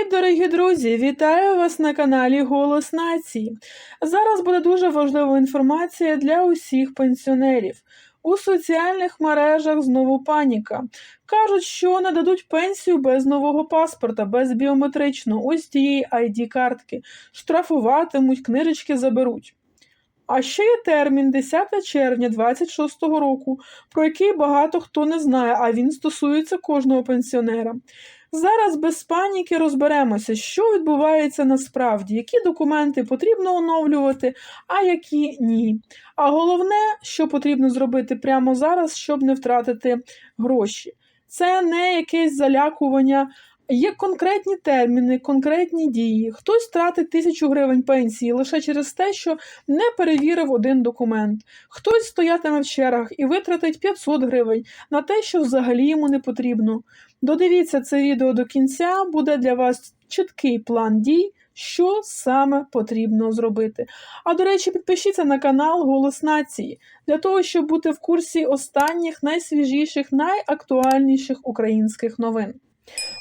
Привіт, дорогі друзі! Вітаю вас на каналі Голос Нації. Зараз буде дуже важлива інформація для усіх пенсіонерів. У соціальних мережах знову паніка. Кажуть, що не дадуть пенсію без нового паспорта, без біометричного, ось тієї ID-картки. Штрафуватимуть, книжечки заберуть. А ще є термін 10 червня 26 року, про який багато хто не знає, а він стосується кожного пенсіонера. Зараз без паніки розберемося, що відбувається насправді, які документи потрібно оновлювати, а які ні. А головне, що потрібно зробити прямо зараз, щоб не втратити гроші. Це не якесь залякування. Є конкретні терміни, конкретні дії. Хтось втратить тисячу гривень пенсії лише через те, що не перевірив один документ. Хтось стоятиме в чергах і витратить 500 гривень на те, що взагалі йому не потрібно. Додивіться це відео до кінця, буде для вас чіткий план дій, що саме потрібно зробити. А до речі, підпишіться на канал Голос Нації для того, щоб бути в курсі останніх найсвіжіших, найактуальніших українських новин.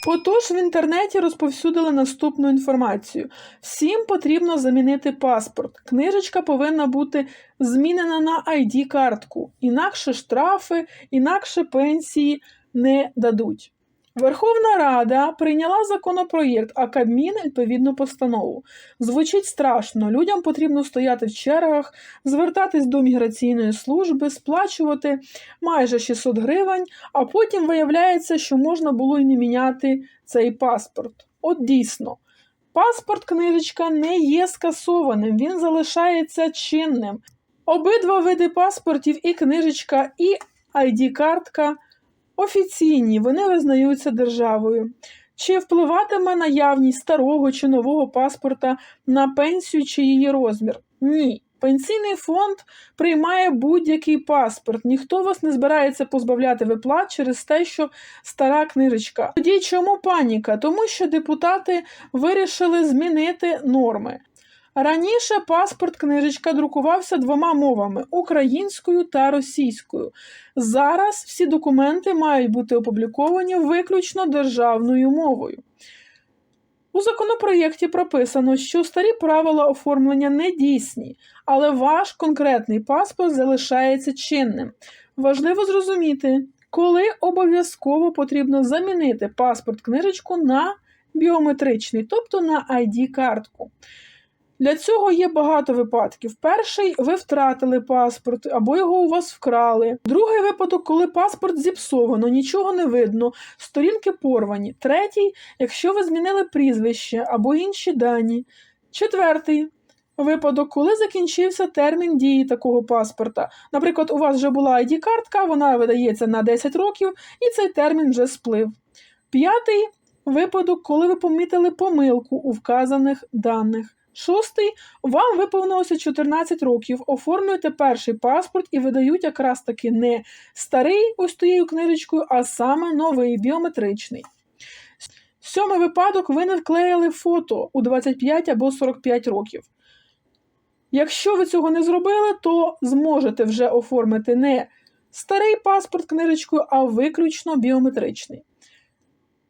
Отож, в інтернеті розповсюдили наступну інформацію: всім потрібно замінити паспорт. Книжечка повинна бути змінена на ID-картку, інакше штрафи, інакше пенсії не дадуть. Верховна Рада прийняла законопроєкт, а Кабмін відповідну постанову. Звучить страшно. Людям потрібно стояти в чергах, звертатись до міграційної служби, сплачувати майже 600 гривень, а потім виявляється, що можна було й не міняти цей паспорт. От дійсно. Паспорт книжечка не є скасованим, він залишається чинним. Обидва види паспортів, і книжечка, і ID-картка офіційні, вони визнаються державою. Чи впливатиме наявність старого чи нового паспорта на пенсію чи її розмір? Ні. Пенсійний фонд приймає будь-який паспорт. Ніхто вас не збирається позбавляти виплат через те, що стара книжечка. Тоді чому паніка? Тому що депутати вирішили змінити норми. Раніше паспорт книжечка друкувався двома мовами українською та російською. Зараз всі документи мають бути опубліковані виключно державною мовою. У законопроєкті прописано, що старі правила оформлення не дійсні, але ваш конкретний паспорт залишається чинним. Важливо зрозуміти, коли обов'язково потрібно замінити паспорт книжечку на біометричний, тобто на ID-картку. Для цього є багато випадків. Перший ви втратили паспорт або його у вас вкрали. Другий випадок, коли паспорт зіпсовано, нічого не видно, сторінки порвані. Третій, якщо ви змінили прізвище або інші дані. Четвертий. Випадок, коли закінчився термін дії такого паспорта. Наприклад, у вас вже була ID-картка, вона видається на 10 років, і цей термін вже сплив. П'ятий випадок, коли ви помітили помилку у вказаних даних. Шостий вам виповнилося 14 років. Оформлюєте перший паспорт і видають якраз таки не старий ось тією книжечкою, а саме новий біометричний. Сьомий випадок ви не вклеїли фото у 25 або 45 років. Якщо ви цього не зробили, то зможете вже оформити не старий паспорт книжечкою, а виключно біометричний.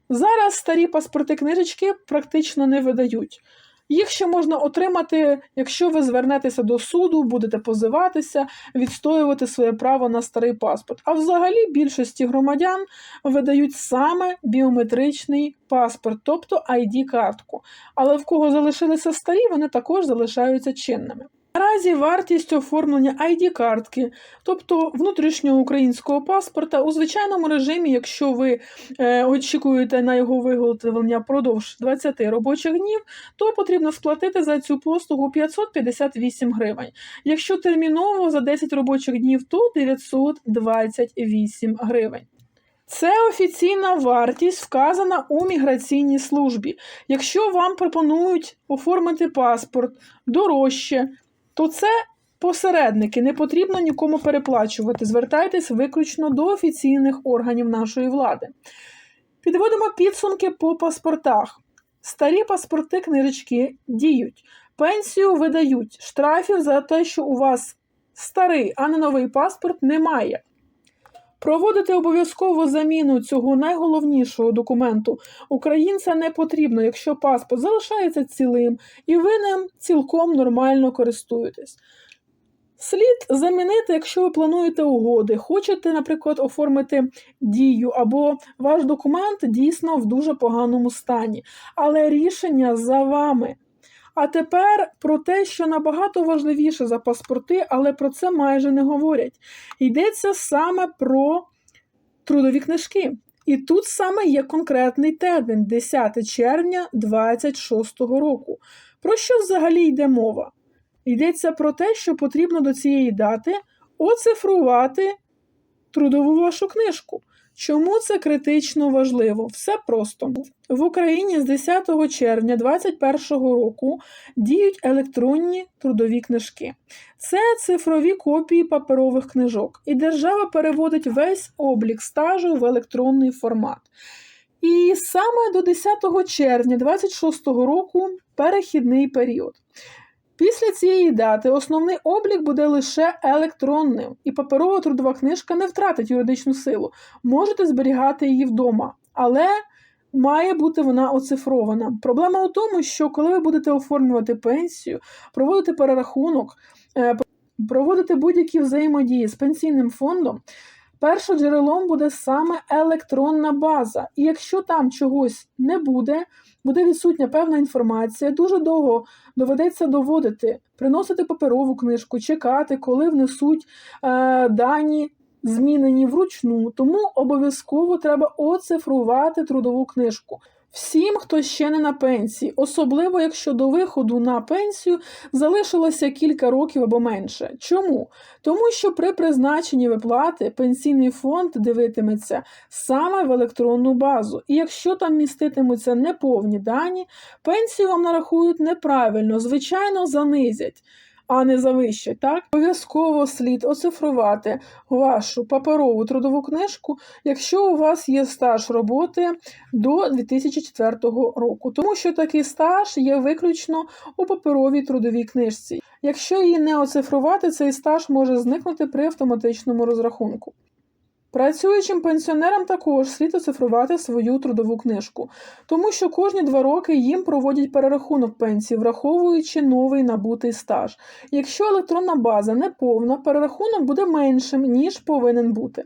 Зараз старі паспорти книжечки практично не видають. Їх ще можна отримати, якщо ви звернетеся до суду, будете позиватися, відстоювати своє право на старий паспорт. А взагалі більшості громадян видають саме біометричний паспорт, тобто ID-картку. Але в кого залишилися старі, вони також залишаються чинними. Наразі вартість оформлення ID-картки, тобто внутрішнього українського паспорта, у звичайному режимі, якщо ви е, очікуєте на його виготовлення впродовж 20 робочих днів, то потрібно сплатити за цю послугу 558 гривень. Якщо терміново за 10 робочих днів, то 928 гривень. Це офіційна вартість, вказана у міграційній службі. Якщо вам пропонують оформити паспорт дорожче, то це посередники, не потрібно нікому переплачувати. Звертайтесь виключно до офіційних органів нашої влади. Підводимо підсумки по паспортах. Старі паспорти книжечки діють, пенсію видають, штрафів за те, що у вас старий, а не новий паспорт немає. Проводити обов'язково заміну цього найголовнішого документу українця не потрібно, якщо паспорт залишається цілим і ви ним цілком нормально користуєтесь. Слід замінити, якщо ви плануєте угоди, хочете, наприклад, оформити дію, або ваш документ дійсно в дуже поганому стані, але рішення за вами. А тепер про те, що набагато важливіше за паспорти, але про це майже не говорять. Йдеться саме про трудові книжки. І тут саме є конкретний термін 10 червня 26 року. Про що взагалі йде мова? Йдеться про те, що потрібно до цієї дати оцифрувати трудову вашу книжку. Чому це критично важливо? Все просто. В Україні з 10 червня 2021 року діють електронні трудові книжки. Це цифрові копії паперових книжок, і держава переводить весь облік стажу в електронний формат. І саме до 10 червня 2026 року перехідний період. Після цієї дати основний облік буде лише електронним, і паперова трудова книжка не втратить юридичну силу. Можете зберігати її вдома, але має бути вона оцифрована. Проблема у тому, що коли ви будете оформлювати пенсію, проводити перерахунок, е, проводити будь-які взаємодії з пенсійним фондом. Першоджерелом буде саме електронна база, і якщо там чогось не буде, буде відсутня певна інформація, дуже довго доведеться доводити, приносити паперову книжку, чекати, коли внесуть е, дані змінені вручну. Тому обов'язково треба оцифрувати трудову книжку. Всім, хто ще не на пенсії, особливо якщо до виходу на пенсію залишилося кілька років або менше. Чому? Тому що при призначенні виплати пенсійний фонд дивитиметься саме в електронну базу, і якщо там міститимуться неповні дані, пенсію вам нарахують неправильно, звичайно, занизять. А не завище. так? Обов'язково слід оцифрувати вашу паперову трудову книжку, якщо у вас є стаж роботи до 2004 року, тому що такий стаж є виключно у паперовій трудовій книжці. Якщо її не оцифрувати, цей стаж може зникнути при автоматичному розрахунку. Працюючим пенсіонерам також слід оцифрувати свою трудову книжку, тому що кожні два роки їм проводять перерахунок пенсії, враховуючи новий набутий стаж. Якщо електронна база не повна, перерахунок буде меншим, ніж повинен бути.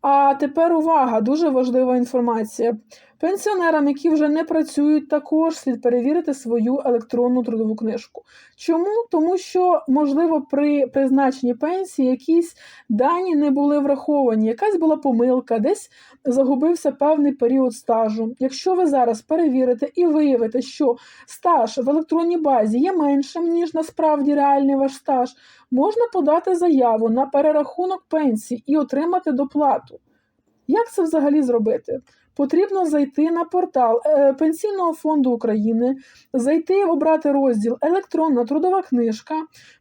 А тепер увага, дуже важлива інформація. Пенсіонерам, які вже не працюють, також слід перевірити свою електронну трудову книжку. Чому? Тому що, можливо, при призначенні пенсії якісь дані не були враховані, якась була помилка, десь загубився певний період стажу. Якщо ви зараз перевірите і виявите, що стаж в електронній базі є меншим, ніж насправді реальний ваш стаж, можна подати заяву на перерахунок пенсії і отримати доплату. Як це взагалі зробити? Потрібно зайти на портал е, Пенсійного фонду України, зайти, обрати розділ Електронна трудова книжка,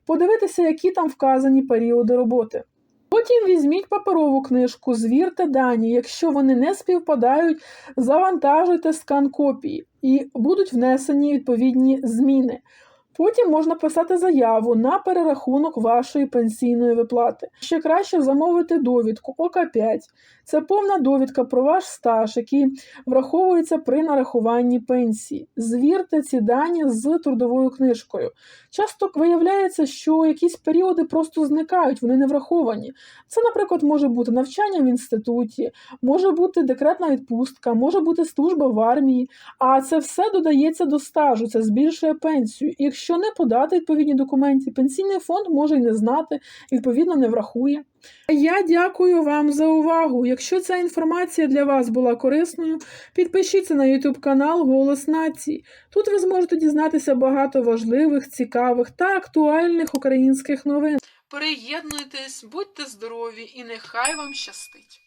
подивитися, які там вказані періоди роботи. Потім візьміть паперову книжку, звірте дані. Якщо вони не співпадають, завантажуйте скан копії і будуть внесені відповідні зміни. Потім можна писати заяву на перерахунок вашої пенсійної виплати. Ще краще замовити довідку ОК5. Це повна довідка про ваш стаж, який враховується при нарахуванні пенсії. Звірте ці дані з трудовою книжкою. Часто виявляється, що якісь періоди просто зникають, вони не враховані. Це, наприклад, може бути навчання в інституті, може бути декретна відпустка, може бути служба в армії, а це все додається до стажу, це збільшує пенсію. І якщо не подати відповідні документи, пенсійний фонд може й не знати, відповідно не врахує. Я дякую вам за увагу. Якщо ця інформація для вас була корисною, підпишіться на YouTube канал Голос Нації. Тут ви зможете дізнатися багато важливих, цікавих та актуальних українських новин. Приєднуйтесь, будьте здорові і нехай вам щастить!